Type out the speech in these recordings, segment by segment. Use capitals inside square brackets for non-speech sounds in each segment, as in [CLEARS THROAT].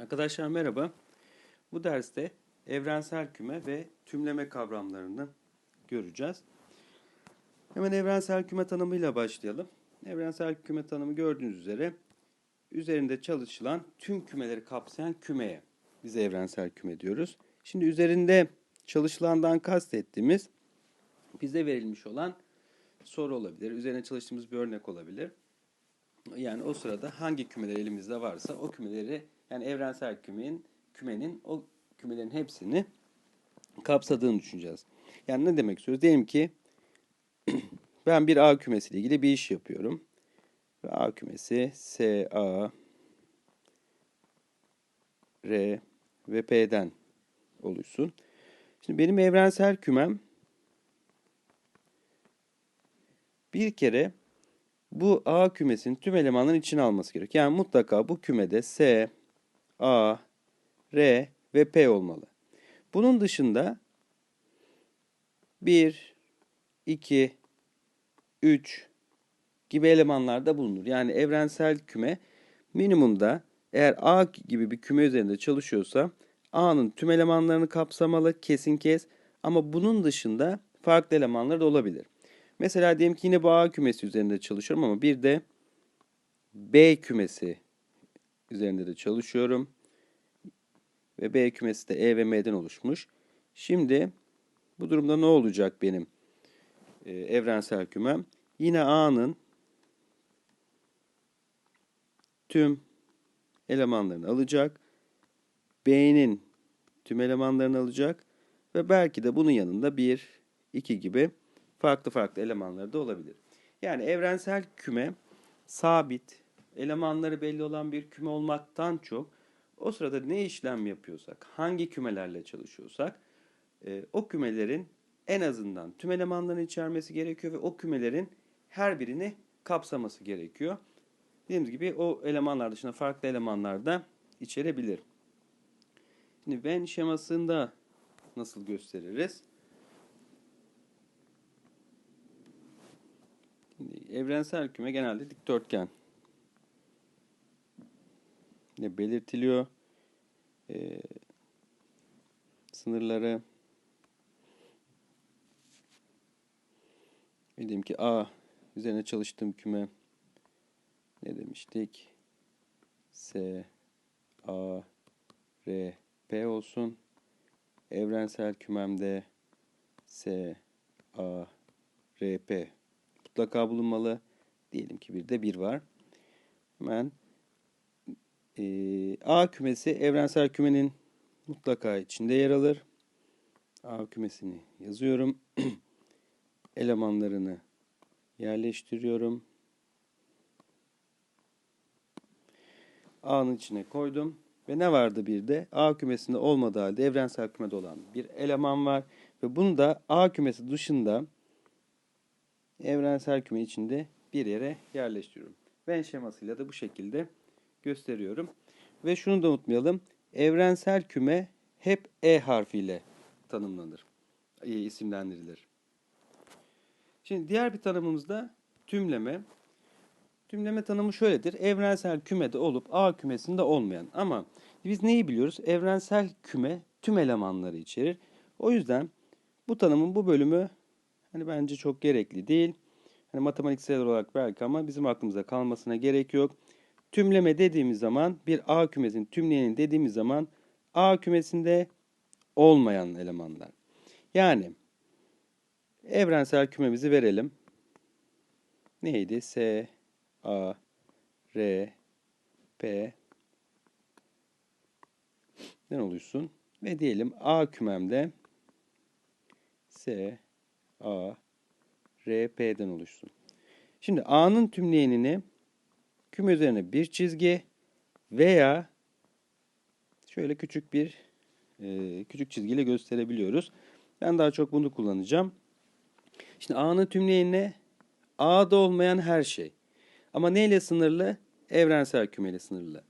Arkadaşlar merhaba. Bu derste evrensel küme ve tümleme kavramlarını göreceğiz. Hemen evrensel küme tanımıyla başlayalım. Evrensel küme tanımı gördüğünüz üzere üzerinde çalışılan tüm kümeleri kapsayan kümeye biz evrensel küme diyoruz. Şimdi üzerinde çalışılandan kastettiğimiz bize verilmiş olan soru olabilir. Üzerine çalıştığımız bir örnek olabilir. Yani o sırada hangi kümeler elimizde varsa o kümeleri yani evrensel kümenin kümenin o kümelerin hepsini kapsadığını düşüneceğiz. Yani ne demek istiyoruz? Diyelim ki [CLEARS THROAT] ben bir A kümesiyle ilgili bir iş yapıyorum. Ve A kümesi S, A, R ve P'den oluşsun. Şimdi benim evrensel kümem bir kere bu A kümesinin tüm elemanların içine alması gerekiyor. Yani mutlaka bu kümede S, A, R ve P olmalı. Bunun dışında 1, 2, 3 gibi elemanlar da bulunur. Yani evrensel küme minimumda eğer A gibi bir küme üzerinde çalışıyorsa A'nın tüm elemanlarını kapsamalı kesin kes ama bunun dışında farklı elemanlar da olabilir. Mesela diyelim ki yine bu A kümesi üzerinde çalışıyorum ama bir de B kümesi üzerinde de çalışıyorum. Ve B kümesi de E ve M'den oluşmuş. Şimdi bu durumda ne olacak benim e, evrensel kümem? Yine A'nın tüm elemanlarını alacak. B'nin tüm elemanlarını alacak. Ve belki de bunun yanında 1, 2 gibi farklı farklı elemanları da olabilir. Yani evrensel küme sabit, elemanları belli olan bir küme olmaktan çok o sırada ne işlem yapıyorsak, hangi kümelerle çalışıyorsak e, o kümelerin en azından tüm elemanlarını içermesi gerekiyor ve o kümelerin her birini kapsaması gerekiyor. Dediğimiz gibi o elemanlar dışında farklı elemanlar da içerebilir. Şimdi Venn şemasında nasıl gösteririz? Şimdi evrensel küme genelde dikdörtgen ne belirtiliyor. Ee, sınırları diyelim ki A üzerine çalıştığım küme ne demiştik? S A R P olsun. Evrensel kümemde S A R P mutlaka bulunmalı. Diyelim ki bir de 1 var. Hemen e, A kümesi evrensel kümenin mutlaka içinde yer alır. A kümesini yazıyorum. [CLEARS THROAT] Elemanlarını yerleştiriyorum. A'nın içine koydum. Ve ne vardı bir de? A kümesinde olmadığı halde evrensel kümede olan bir eleman var. Ve bunu da A kümesi dışında evrensel küme içinde bir yere yerleştiriyorum. Venn şemasıyla da bu şekilde gösteriyorum. Ve şunu da unutmayalım. Evrensel küme hep E harfiyle tanımlanır. E, isimlendirilir. Şimdi diğer bir tanımımız da tümleme. Tümleme tanımı şöyledir. Evrensel kümede olup A kümesinde olmayan. Ama biz neyi biliyoruz? Evrensel küme tüm elemanları içerir. O yüzden bu tanımın bu bölümü hani bence çok gerekli değil. Hani matematiksel olarak belki ama bizim aklımıza kalmasına gerek yok. Tümleme dediğimiz zaman bir A kümesinin tümleyeni dediğimiz zaman A kümesinde olmayan elemanlar. Yani evrensel kümemizi verelim. Neydi? S, A, R, P ne oluşsun? Ve diyelim A kümemde S, A, R, P'den oluşsun. Şimdi A'nın tümleyenini küme üzerine bir çizgi veya şöyle küçük bir e, küçük çizgiyle gösterebiliyoruz. Ben daha çok bunu kullanacağım. Şimdi A'nın tümleyenine A'da olmayan her şey. Ama neyle sınırlı? Evrensel kümeyle sınırlı.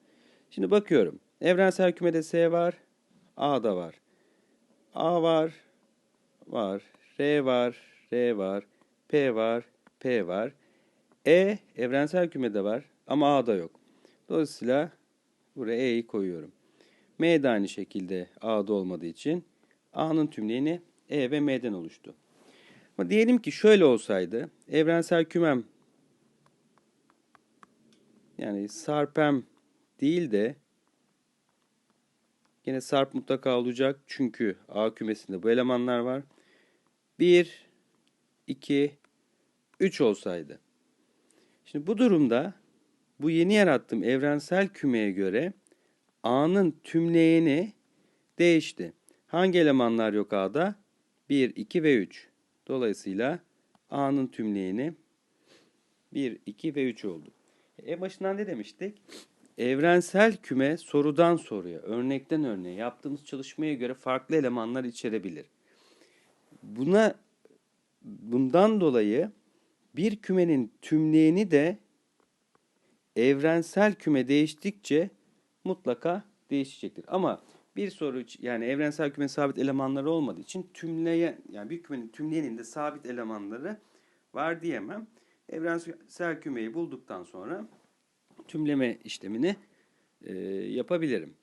Şimdi bakıyorum. Evrensel kümede S var. A'da var. A var. Var. R var. R var. P var. P var. E evrensel kümede var ama A'da yok. Dolayısıyla buraya E'yi koyuyorum. M de aynı şekilde A'da olmadığı için A'nın tümleyeni E ve M'den oluştu. Ama diyelim ki şöyle olsaydı evrensel kümem yani sarpem değil de yine sarp mutlaka olacak çünkü A kümesinde bu elemanlar var. 1, 2, 3 olsaydı. Şimdi bu durumda bu yeni yarattığım evrensel kümeye göre A'nın tümleyeni değişti. Hangi elemanlar yok A'da? 1, 2 ve 3. Dolayısıyla A'nın tümleyeni 1, 2 ve 3 oldu. E başından ne demiştik? Evrensel küme sorudan soruya, örnekten örneğe yaptığımız çalışmaya göre farklı elemanlar içerebilir. Buna bundan dolayı bir kümenin tümleyeni de evrensel küme değiştikçe mutlaka değişecektir. Ama bir soru yani evrensel küme sabit elemanları olmadığı için tümleye yani bir kümenin tümleyeninde sabit elemanları var diyemem. Evrensel kümeyi bulduktan sonra tümleme işlemini e, yapabilirim.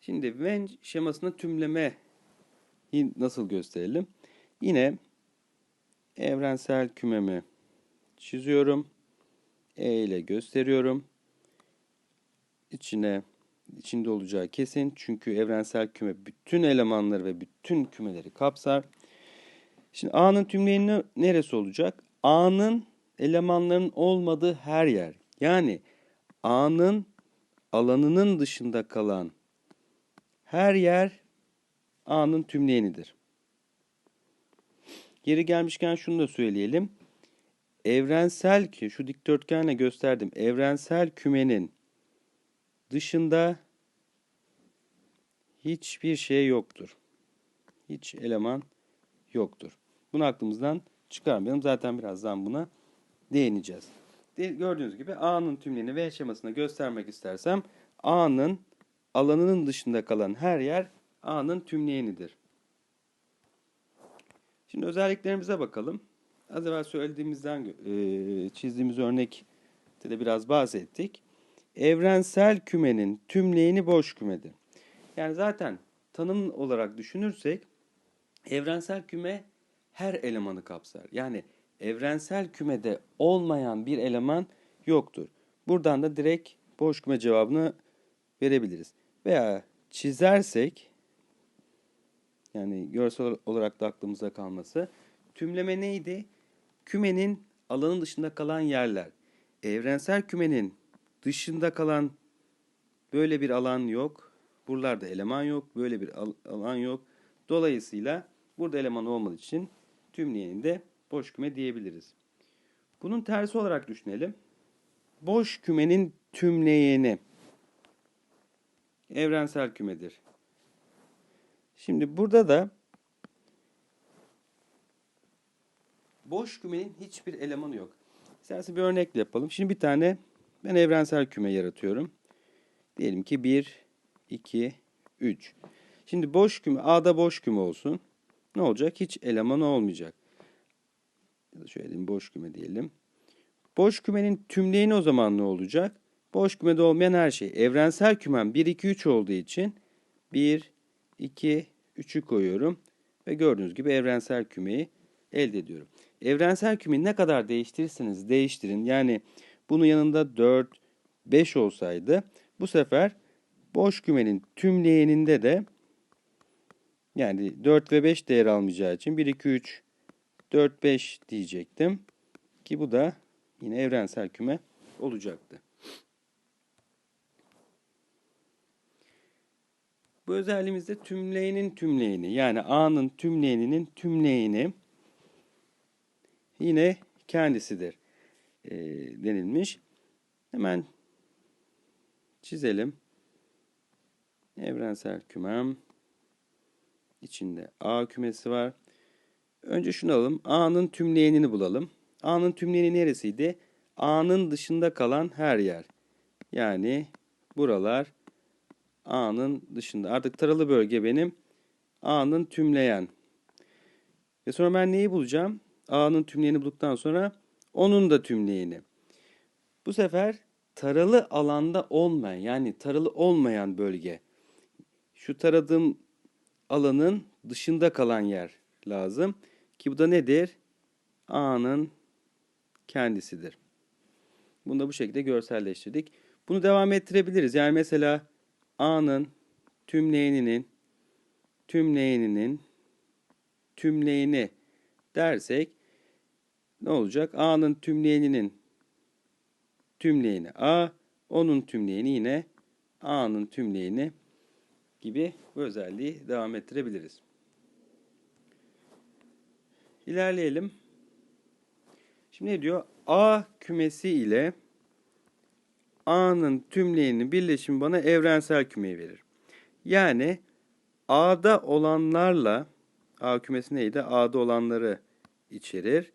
Şimdi Venn şemasında tümleme nasıl gösterelim? Yine evrensel kümemi çiziyorum. E ile gösteriyorum. İçine içinde olacağı kesin. Çünkü evrensel küme bütün elemanları ve bütün kümeleri kapsar. Şimdi A'nın tümleyeni neresi olacak? A'nın elemanların olmadığı her yer. Yani A'nın alanının dışında kalan her yer A'nın tümleyenidir. Geri gelmişken şunu da söyleyelim. Evrensel ki şu dikdörtgenle gösterdim. Evrensel kümenin dışında hiçbir şey yoktur. Hiç eleman yoktur. Bunu aklımızdan çıkarmayalım. Zaten birazdan buna değineceğiz. Gördüğünüz gibi A'nın tümleyeni V şemasında göstermek istersem A'nın alanının dışında kalan her yer A'nın tümleyenidir. Şimdi özelliklerimize bakalım. Az evvel söylediğimizden çizdiğimiz örnekte de biraz bahsettik. Evrensel kümenin tümleyeni boş kümedir. Yani zaten tanım olarak düşünürsek evrensel küme her elemanı kapsar. Yani evrensel kümede olmayan bir eleman yoktur. Buradan da direkt boş küme cevabını verebiliriz. Veya çizersek yani görsel olarak da aklımıza kalması. Tümleme neydi? Kümenin alanın dışında kalan yerler. Evrensel kümenin dışında kalan böyle bir alan yok. Buralarda eleman yok. Böyle bir alan yok. Dolayısıyla burada eleman olmadığı için tümleyeninde boş küme diyebiliriz. Bunun tersi olarak düşünelim. Boş kümenin tümleyeni evrensel kümedir. Şimdi burada da boş kümenin hiçbir elemanı yok. İstersen bir örnekle yapalım. Şimdi bir tane ben evrensel küme yaratıyorum. Diyelim ki 1, 2, 3. Şimdi boş küme, A'da boş küme olsun. Ne olacak? Hiç elemanı olmayacak. Ya da şöyle diyeyim, boş küme diyelim. Boş kümenin tümleyeni o zaman ne olacak? Boş kümede olmayan her şey. Evrensel kümem 1, 2, 3 olduğu için 1, 2, 3'ü koyuyorum. Ve gördüğünüz gibi evrensel kümeyi elde ediyorum. Evrensel kümeyi ne kadar değiştirirseniz değiştirin. Yani bunun yanında 4, 5 olsaydı bu sefer boş kümenin tümleyeninde de yani 4 ve 5 değer almayacağı için 1, 2, 3, 4, 5 diyecektim. Ki bu da yine evrensel küme olacaktı. Bu özelliğimizde tümleyenin tümleyeni yani A'nın tümleyeninin tümleyeni yine kendisidir e, denilmiş. Hemen çizelim. Evrensel kümem içinde A kümesi var. Önce şunu alalım. A'nın tümleyenini bulalım. A'nın tümleyeni neresiydi? A'nın dışında kalan her yer. Yani buralar A'nın dışında. Artık taralı bölge benim A'nın tümleyen. Ve sonra ben neyi bulacağım? A'nın tümleyeni bulduktan sonra onun da tümleyeni. Bu sefer taralı alanda olmayan yani taralı olmayan bölge. Şu taradığım alanın dışında kalan yer lazım. Ki bu da nedir? A'nın kendisidir. Bunu da bu şekilde görselleştirdik. Bunu devam ettirebiliriz. Yani mesela A'nın tümleyeninin tümleyeninin tümleyeni dersek ne olacak? A'nın tümleyeninin tümleyeni A, onun tümleyeni yine A'nın tümleyeni gibi bu özelliği devam ettirebiliriz. İlerleyelim. Şimdi ne diyor? A kümesi ile A'nın tümleyeninin birleşimi bana evrensel kümeyi verir. Yani A'da olanlarla A kümesi neydi? A'da olanları içerir.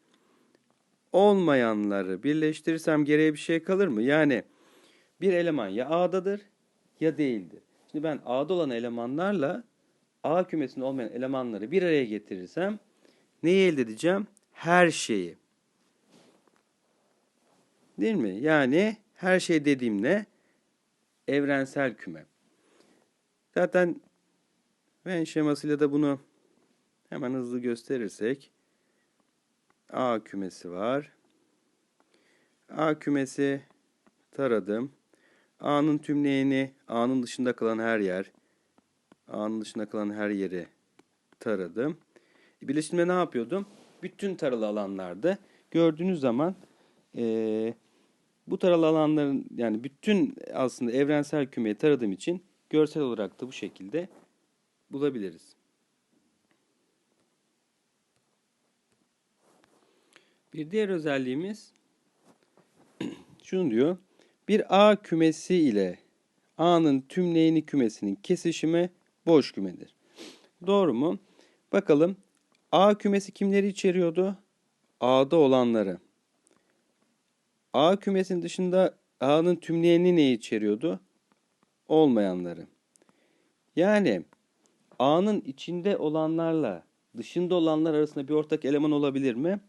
Olmayanları birleştirirsem geriye bir şey kalır mı? Yani bir eleman ya A'dadır ya değildir. Şimdi ben A'da olan elemanlarla A kümesinde olmayan elemanları bir araya getirirsem neyi elde edeceğim? Her şeyi. Değil mi? Yani her şey dediğim ne? Evrensel küme. Zaten Venn şemasıyla da bunu hemen hızlı gösterirsek A kümesi var. A kümesi taradım. A'nın tümleyeni, A'nın dışında kalan her yer, A'nın dışında kalan her yeri taradım. Birleştirme ne yapıyordum? Bütün taralı alanlarda gördüğünüz zaman ee, bu taralı alanların yani bütün aslında evrensel kümeyi taradığım için görsel olarak da bu şekilde bulabiliriz. Bir diğer özelliğimiz [CLEARS THROAT] şunu diyor. Bir A kümesi ile A'nın tümleyeni kümesinin kesişimi boş kümedir. Doğru mu? Bakalım A kümesi kimleri içeriyordu? A'da olanları. A kümesinin dışında A'nın tümleyeni neyi içeriyordu? Olmayanları. Yani A'nın içinde olanlarla dışında olanlar arasında bir ortak eleman olabilir mi?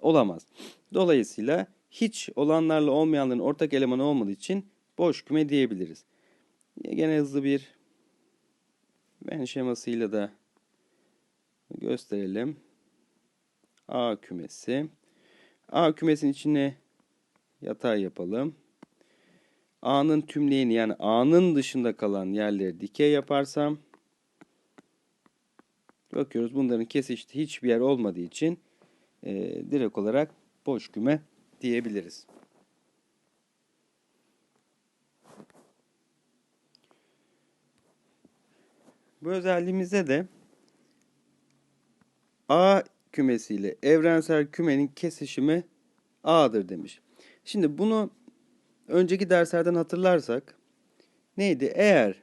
Olamaz. Dolayısıyla hiç olanlarla olmayanların ortak elemanı olmadığı için boş küme diyebiliriz. Gene hızlı bir Venn şemasıyla da gösterelim. A kümesi. A kümesinin içine yatay yapalım. A'nın tümleyeni yani A'nın dışında kalan yerleri dikey yaparsam bakıyoruz bunların kesiştiği hiçbir yer olmadığı için e, direkt olarak boş küme diyebiliriz. Bu özelliğimizde de A kümesiyle evrensel kümenin kesişimi A'dır demiş. Şimdi bunu önceki derslerden hatırlarsak neydi? Eğer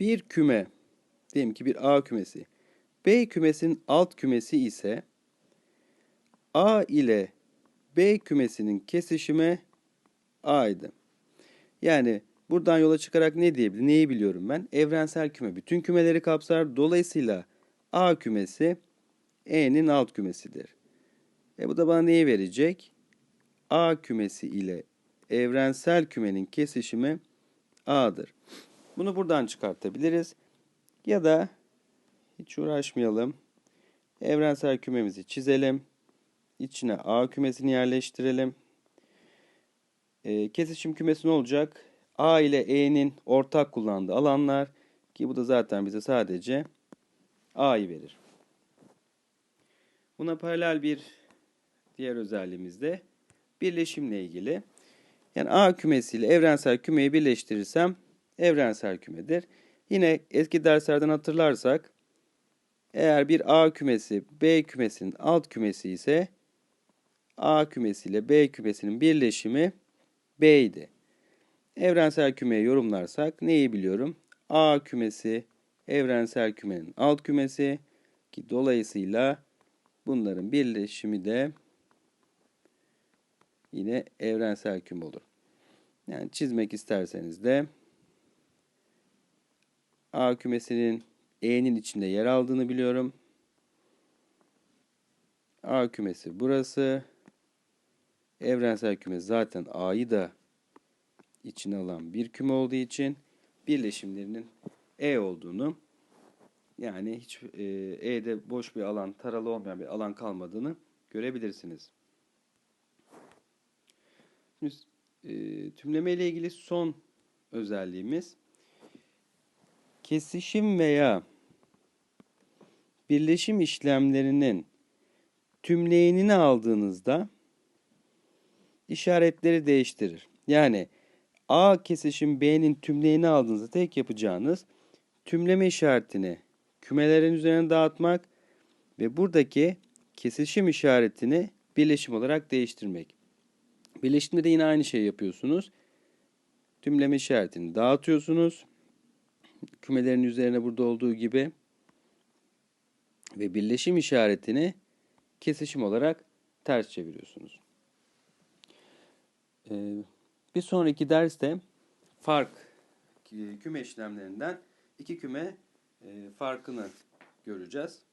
bir küme diyelim ki bir A kümesi B kümesinin alt kümesi ise A ile B kümesinin kesişimi A'ydı. Yani buradan yola çıkarak ne diyebilirim? Neyi biliyorum ben? Evrensel küme bütün kümeleri kapsar. Dolayısıyla A kümesi E'nin alt kümesidir. E bu da bana neyi verecek? A kümesi ile evrensel kümenin kesişimi A'dır. Bunu buradan çıkartabiliriz. Ya da hiç uğraşmayalım. Evrensel kümemizi çizelim. İçine A kümesini yerleştirelim. E, kesişim kümesi ne olacak? A ile E'nin ortak kullandığı alanlar ki bu da zaten bize sadece A'yı verir. Buna paralel bir diğer özelliğimiz de birleşimle ilgili. Yani A kümesiyle evrensel kümeyi birleştirirsem evrensel kümedir. Yine eski derslerden hatırlarsak eğer bir A kümesi B kümesinin alt kümesi ise A kümesi ile B kümesinin birleşimi B. Evrensel kümeye yorumlarsak neyi biliyorum? A kümesi evrensel kümenin alt kümesi ki dolayısıyla bunların birleşimi de yine evrensel küme olur. Yani çizmek isterseniz de A kümesinin E'nin içinde yer aldığını biliyorum. A kümesi burası. Evrensel küme zaten A'yı da içine alan bir küme olduğu için birleşimlerinin E olduğunu yani hiç e, E'de boş bir alan, taralı olmayan bir alan kalmadığını görebilirsiniz. Şimdi e, tümleme ile ilgili son özelliğimiz kesişim veya birleşim işlemlerinin tümleyenini aldığınızda işaretleri değiştirir. Yani A kesişim B'nin tümleyeni aldığınızda tek yapacağınız tümleme işaretini kümelerin üzerine dağıtmak ve buradaki kesişim işaretini birleşim olarak değiştirmek. Birleşimde de yine aynı şeyi yapıyorsunuz. Tümleme işaretini dağıtıyorsunuz. Kümelerin üzerine burada olduğu gibi ve birleşim işaretini kesişim olarak ters çeviriyorsunuz. Ee, bir sonraki derste fark küme işlemlerinden iki küme e, farkını göreceğiz.